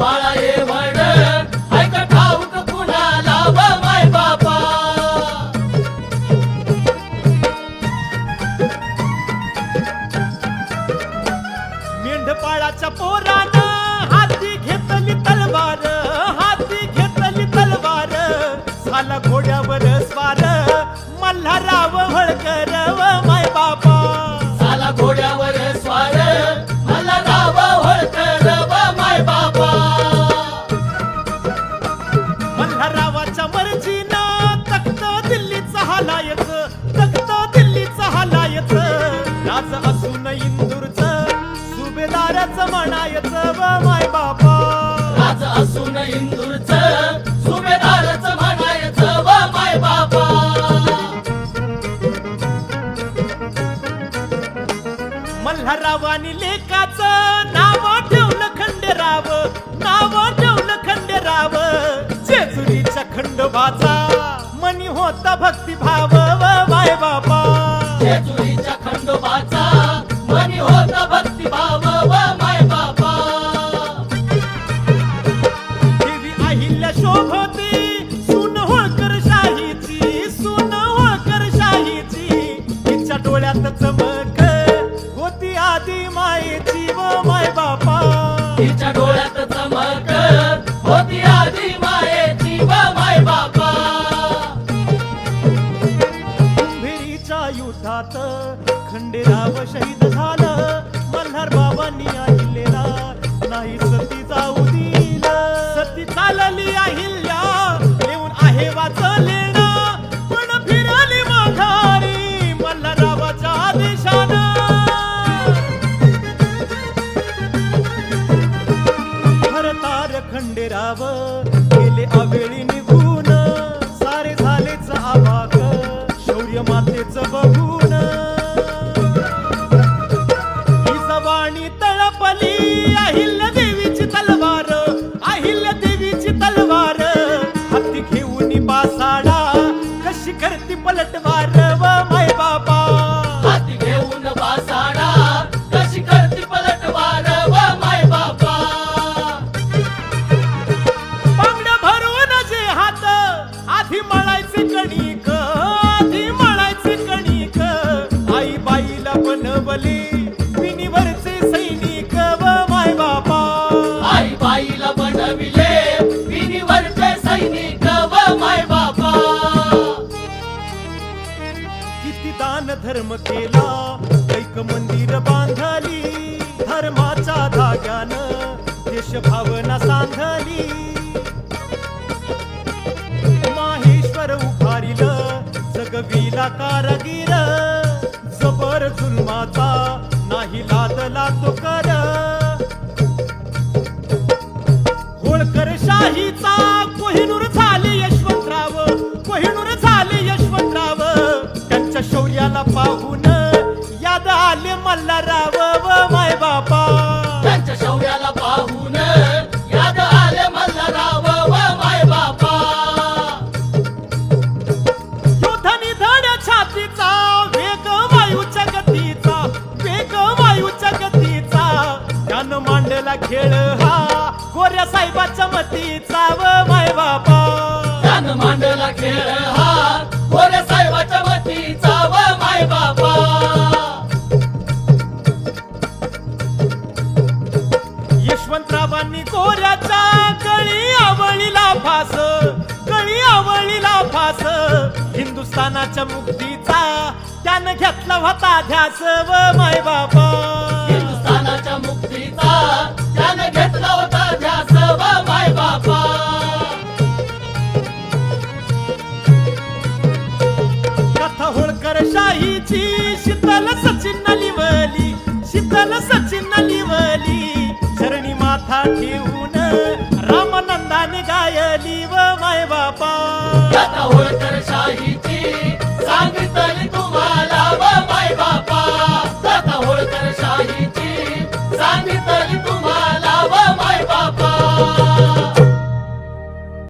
बाळा ये माय बापा. मेंढपाळाच्या पोरानं हाती घेतली तलवार हाती घेतली तलवार. झाला घोड्यावर स्वार मल्हाराव होळकर व माय बापा. झाला घोड्यावर स्वार राज इंदूरच सुभेदारच म्हणायचं व माय बाबा. मल्हारावानी लेखाच नाव ठेवलं खंडेराव नाव ठेवलं खंडेराव. जेजुरीच्या खंडोबाचा मनी होता भक्तिभाव. शोभती सून होळकर शाहीची सून होळकर शाहीची. तिच्या डोळ्यात चमक होती आधी मायेची व माय बापा. तिच्या डोळ्यात चमक होती आधी मायेची व माय कुंभेरीच्या युद्धात खंडेराव शहीद झालं. मल्हार बाबांनी अहिल्याला नाही सती जाऊ करती पलटवार व माय बाबा. हाती घेऊन बासाडा कशी करती पलटवार व माय बाबा. बांगड्या भरून जे हात आधी मळायचे कणिक. धर्म केला कैक मंदिर बांधली धर्माचा धाग्यानं देशभावना सांधली. माहेश्वर उभारिल जगविला कारागीर जबर जुलमाचा नाही लादला तो कर. होळकर शाहीचा कोहिनूर वायूच्या गतीचा त्यानं मांडला खेळ हा. गोऱ्या साहेबाच्या मतीचा व माय बापा. त्यानं मांडला खेळ हा. गोरे साहेबाच्या मतीचा व माय बाबा यशवंतरावांनी गोऱ्याच्या गळी आवळीला फास. गळी आवळीला फास. हिंदुस्थानाच्या मुक्तीचा त्यानं घेतला होता ध्यास व माय बापा. हिंदुस्थानाच्या मुक्तीचा त्यानं घेतला होता ध्यास व माय बाबा कथा होळकर शाहीची शीतल सचिन लिवली शीतल सचिन लिवली चरणी माथा ठेवून रामानंदाने गायली व माय बापा. कथा होळकर शाही